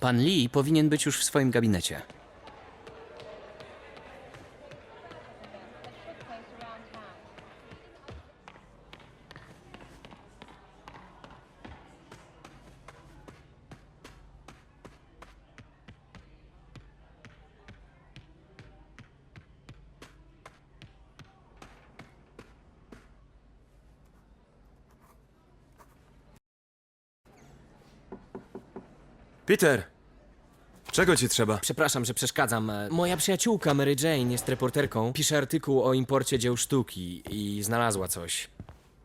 Pan Lee powinien być już w swoim gabinecie. Peter! Czego ci trzeba? Przepraszam, że przeszkadzam. E, Moja przyjaciółka Mary Jane jest reporterką. Pisze artykuł o imporcie dzieł sztuki i znalazła coś.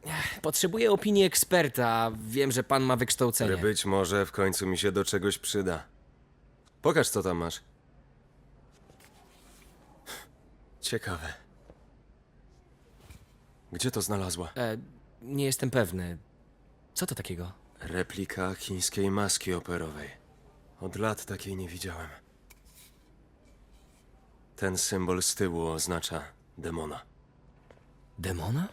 Ech, Potrzebuję opinii eksperta. Wiem, że pan ma wykształcenie. Być może w końcu mi się do czegoś przyda. Pokaż, co tam masz. Ciekawe. Gdzie to znalazła? E, nie jestem pewny. Co to takiego? Replika chińskiej maski operowej. Od lat takiej nie widziałem. Ten symbol z tyłu oznacza demona. Demona?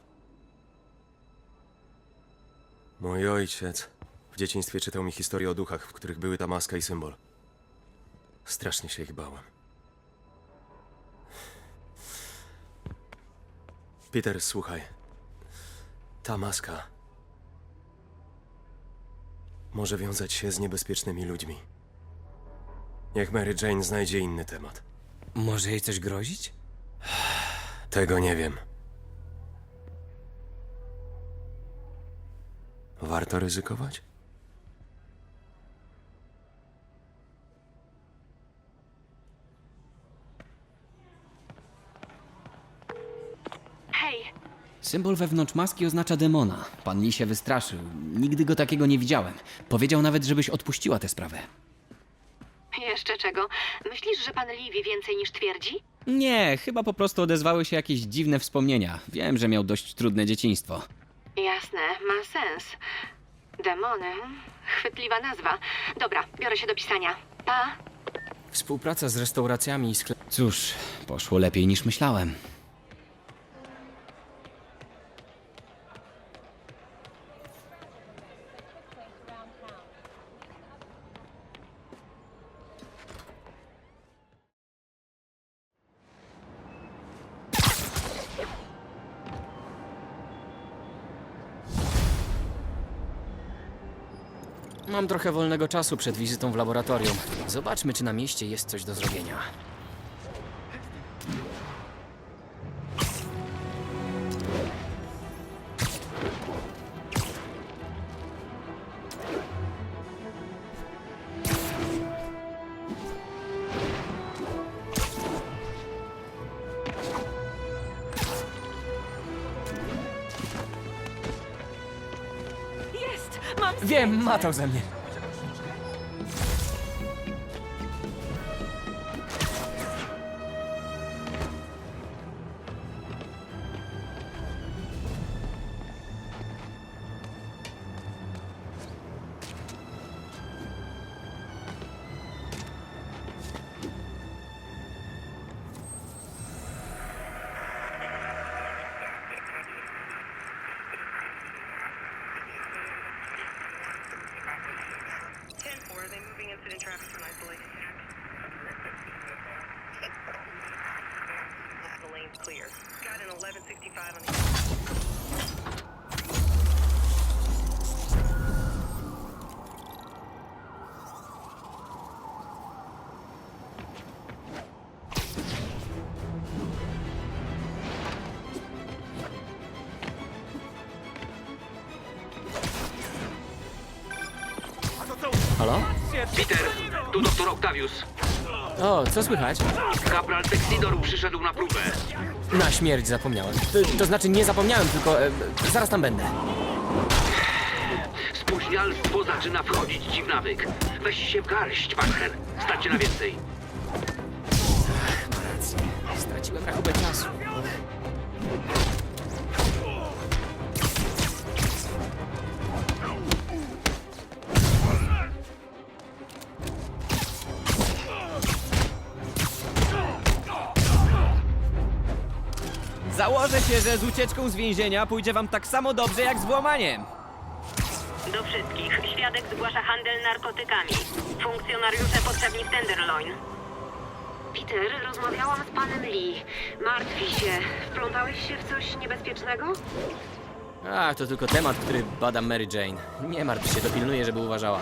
Mój ojciec w dzieciństwie czytał mi historię o duchach, w których były ta maska i symbol. Strasznie się ich bałem. Peter, słuchaj. Ta maska może wiązać się z niebezpiecznymi ludźmi. Niech Mary Jane znajdzie inny temat. Może jej coś grozić? Tego nie wiem. Warto ryzykować? Hej, Symbol wewnątrz maski oznacza demona. Pan Lee się wystraszył. Nigdy go takiego nie widziałem. Powiedział nawet, żebyś odpuściła tę sprawę. Jeszcze czego? Myślisz, że pan Lee wie więcej niż twierdzi? Nie, chyba po prostu odezwały się jakieś dziwne wspomnienia. Wiem, że miał dość trudne dzieciństwo. Jasne, ma sens. Demony. Chwytliwa nazwa. Dobra, biorę się do pisania. Pa. Współpraca z restauracjami i sklepami. Cóż, poszło lepiej niż myślałem. Mam trochę wolnego czasu przed wizytą w laboratorium. Zobaczmy, czy na mieście jest coś do zrobienia. Wiem, matał ze mnie. Halo? Peter, tu doktor Octavius. O, co słychać? Kapral Texidor przyszedł na próbę. Na śmierć zapomniałem. To, to znaczy nie zapomniałem, tylko e, zaraz tam będę. Spóźnialstwo zaczyna wchodzić ci w nawyk. Weź się w garść, Parker. Stać się na więcej. Założę się, że z ucieczką z więzienia pójdzie wam tak samo dobrze jak z włamaniem. Do wszystkich. Świadek zgłasza handel narkotykami. Funkcjonariusze potrzebni w Tenderloin. Peter, rozmawiałam z panem Lee. Martwi się. Wplątałeś się w coś niebezpiecznego? A, to tylko temat, który bada Mary Jane. Nie martw się, dopilnuję, żeby uważała.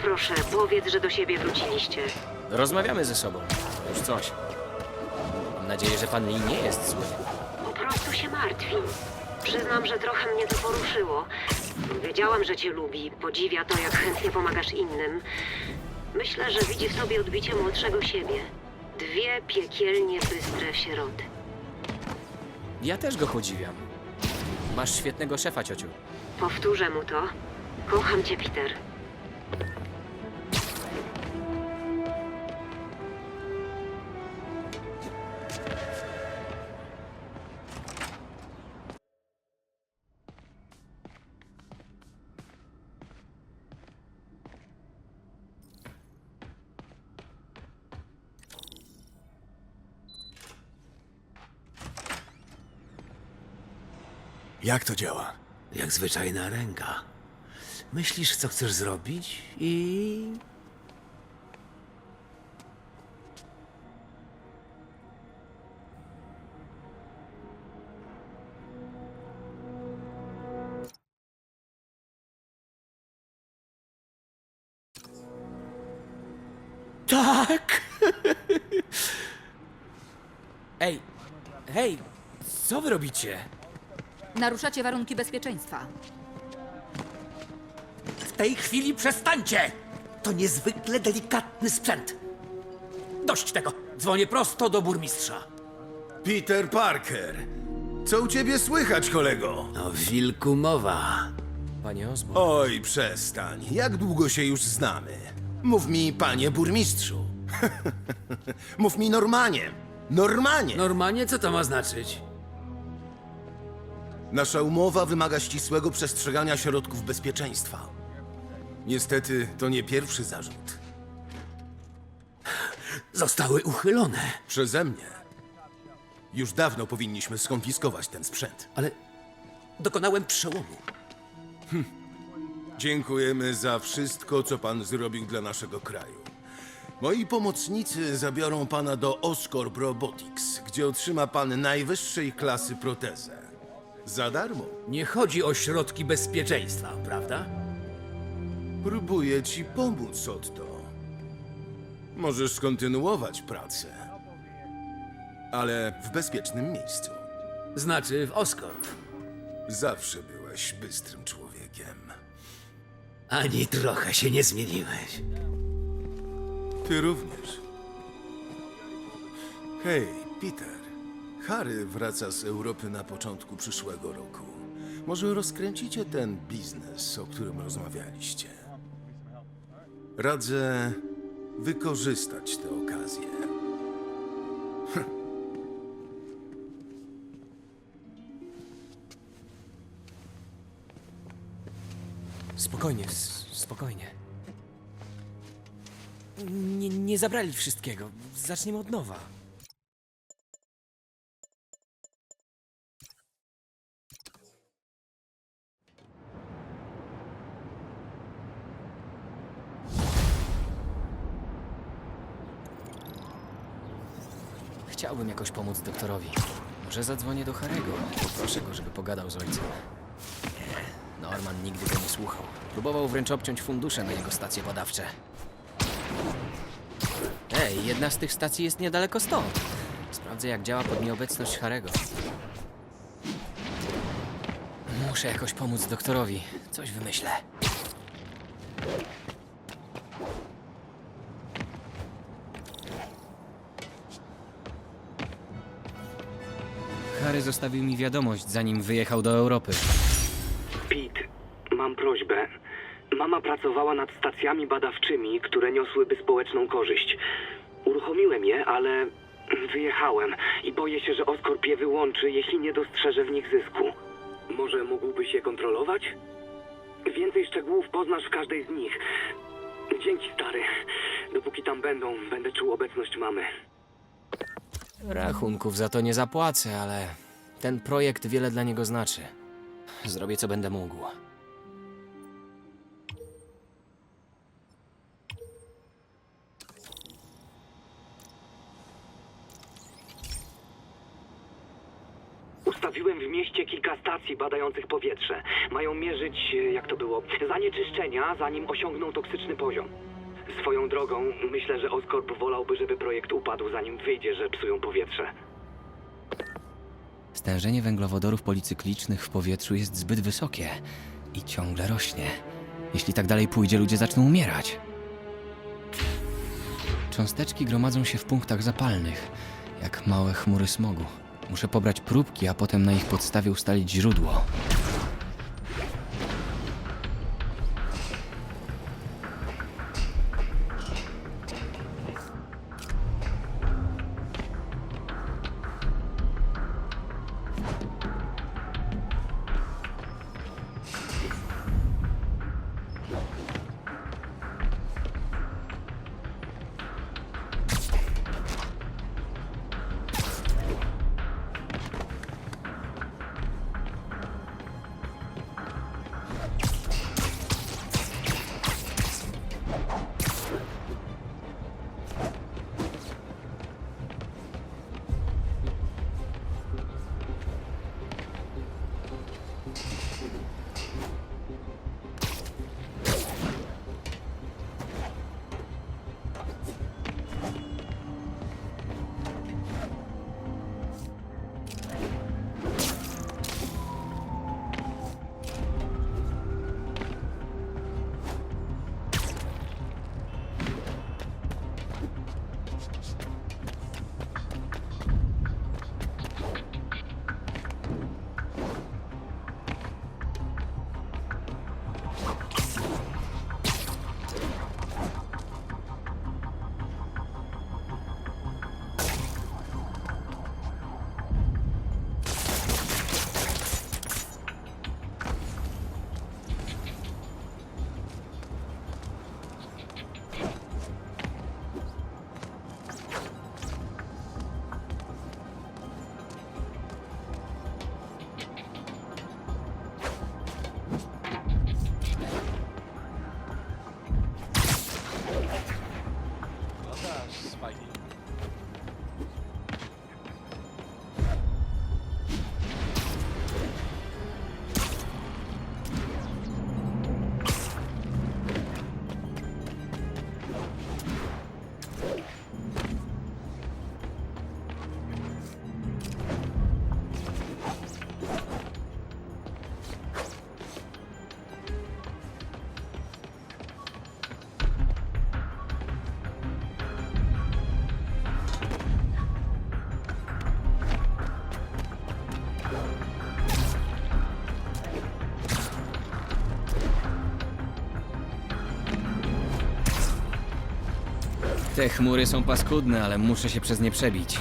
Proszę, powiedz, że do siebie wróciliście. Rozmawiamy ze sobą. Już coś. Mam nadzieję, że pan Lee nie jest zły. Po prostu się martwi. Przyznam, że trochę mnie to poruszyło. Wiedziałam, że cię lubi, podziwia to, jak chętnie pomagasz innym. Myślę, że widzi w tobie odbicie młodszego siebie. Dwie piekielnie bystre sieroty. Ja też go podziwiam. Masz świetnego szefa, ciociu. Powtórzę mu to. Kocham cię, Peter. Jak to działa? Jak zwyczajna ręka. Myślisz, co chcesz zrobić i... Tak! Ej, hej, co wy robicie? Naruszacie warunki bezpieczeństwa. W tej chwili przestańcie! To niezwykle delikatny sprzęt. Dość tego. Dzwonię prosto do burmistrza. Peter Parker. Co u ciebie słychać, kolego? O wilku mowa. Panie Osborn. Oj, przestań. Jak długo się już znamy? Mów mi, panie burmistrzu. Mów mi Normanie. Normanie! Normalnie co to ma znaczyć? Nasza umowa wymaga ścisłego przestrzegania środków bezpieczeństwa. Niestety, to nie pierwszy zarzut. Zostały uchylone. Przeze mnie. Już dawno powinniśmy skonfiskować ten sprzęt. Ale dokonałem przełomu. Dziękujemy za wszystko, co pan zrobił dla naszego kraju. Moi pomocnicy zabiorą pana do Oscorp Robotics, gdzie otrzyma pan najwyższej klasy protezę. Za darmo. Nie chodzi o środki bezpieczeństwa, prawda? Próbuję ci pomóc, Otto. Możesz skontynuować pracę, ale w bezpiecznym miejscu. Znaczy w Oscorp. Zawsze byłeś bystrym człowiekiem. Ani trochę się nie zmieniłeś. Ty również. Hej, Peter. Harry wraca z Europy na początku przyszłego roku. Może rozkręcicie ten biznes, o którym rozmawialiście? Radzę wykorzystać tę okazję. Spokojnie, spokojnie. Nie, nie zabrali wszystkiego. Zaczniemy od nowa. Jakoś pomóc doktorowi. Może zadzwonię do Harego. Poproszę go, żeby pogadał z ojcem. Nie, Norman nigdy go nie słuchał. Próbował wręcz obciąć fundusze na jego stacje badawcze. Ej, jedna z tych stacji jest niedaleko stąd. Sprawdzę, jak działa pod nieobecność Harego. Muszę jakoś pomóc doktorowi. Coś wymyślę. Zostawił mi wiadomość, zanim wyjechał do Europy. Pete, mam prośbę. Mama pracowała nad stacjami badawczymi, które niosłyby społeczną korzyść. Uruchomiłem je, ale wyjechałem i boję się, że Oscorp je wyłączy, jeśli nie dostrzeże w nich zysku. Może mógłbyś je kontrolować? Więcej szczegółów poznasz w każdej z nich. Dzięki, stary. Dopóki tam będą, będę czuł obecność mamy. Rachunków za to nie zapłacę, ale ten projekt wiele dla niego znaczy. Zrobię co będę mógł. Ustawiłem w mieście kilka stacji badających powietrze. Mają mierzyć, e, jak to było, zanieczyszczenia, zanim osiągną toksyczny poziom. Swoją drogą, myślę, że Oscorp wolałby, żeby projekt upadł, zanim wyjdzie, że psują powietrze. Stężenie węglowodorów policyklicznych w powietrzu jest zbyt wysokie i ciągle rośnie. Jeśli tak dalej pójdzie, ludzie zaczną umierać. Cząsteczki gromadzą się w punktach zapalnych, jak małe chmury smogu. Muszę pobrać próbki, a potem na ich podstawie ustalić źródło. you Te chmury są paskudne, ale muszę się przez nie przebić.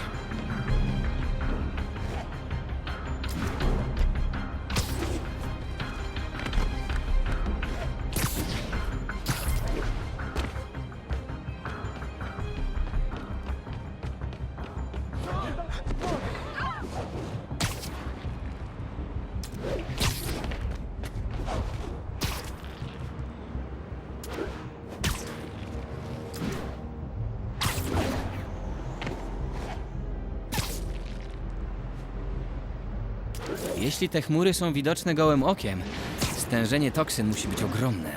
Jeśli te chmury są widoczne gołym okiem, stężenie toksyn musi być ogromne.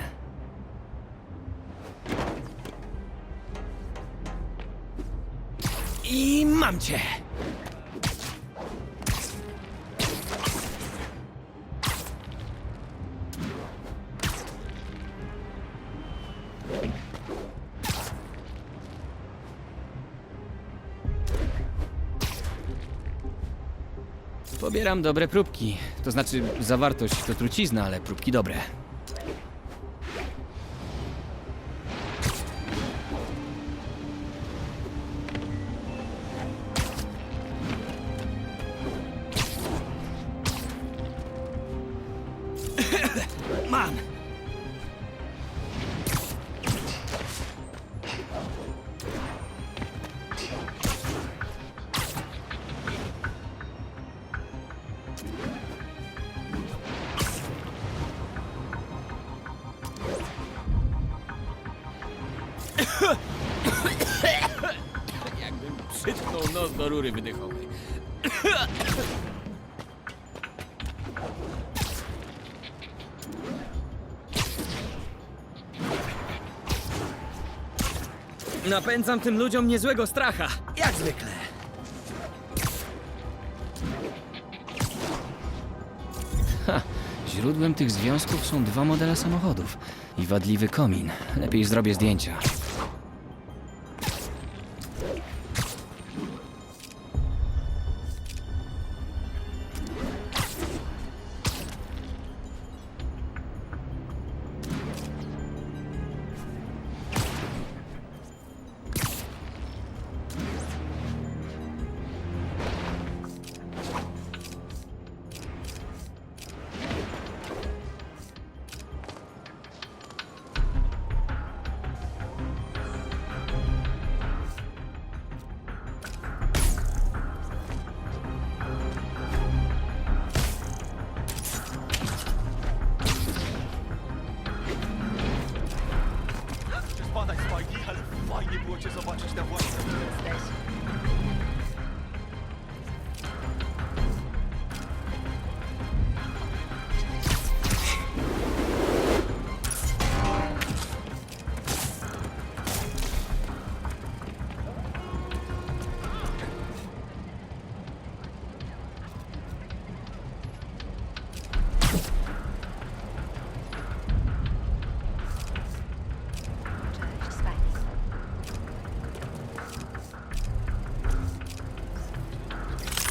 I mam cię! Pobieram dobre próbki. To znaczy, zawartość to trucizna, ale próbki dobre. nos do rury wydechowej. Napędzam tym ludziom niezłego stracha, jak zwykle. Ha, źródłem tych związków są dwa modele samochodów i wadliwy komin. Lepiej zrobię zdjęcia.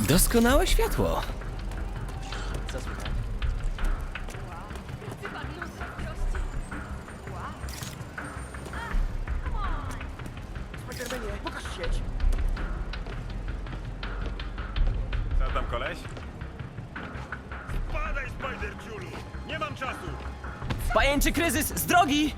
Doskonałe światło. Co tam, koleś? Spadaj, Spider Ciulu! Nie mam czasu! Pajęczy kryzys z drogi!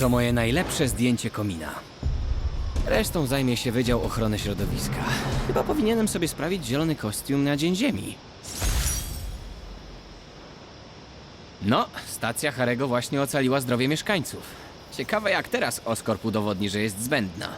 To moje najlepsze zdjęcie komina. Resztą zajmie się Wydział Ochrony Środowiska. Chyba powinienem sobie sprawić zielony kostium na Dzień Ziemi. No, stacja Harego właśnie ocaliła zdrowie mieszkańców. Ciekawe jak teraz Oscorp udowodni, że jest zbędna.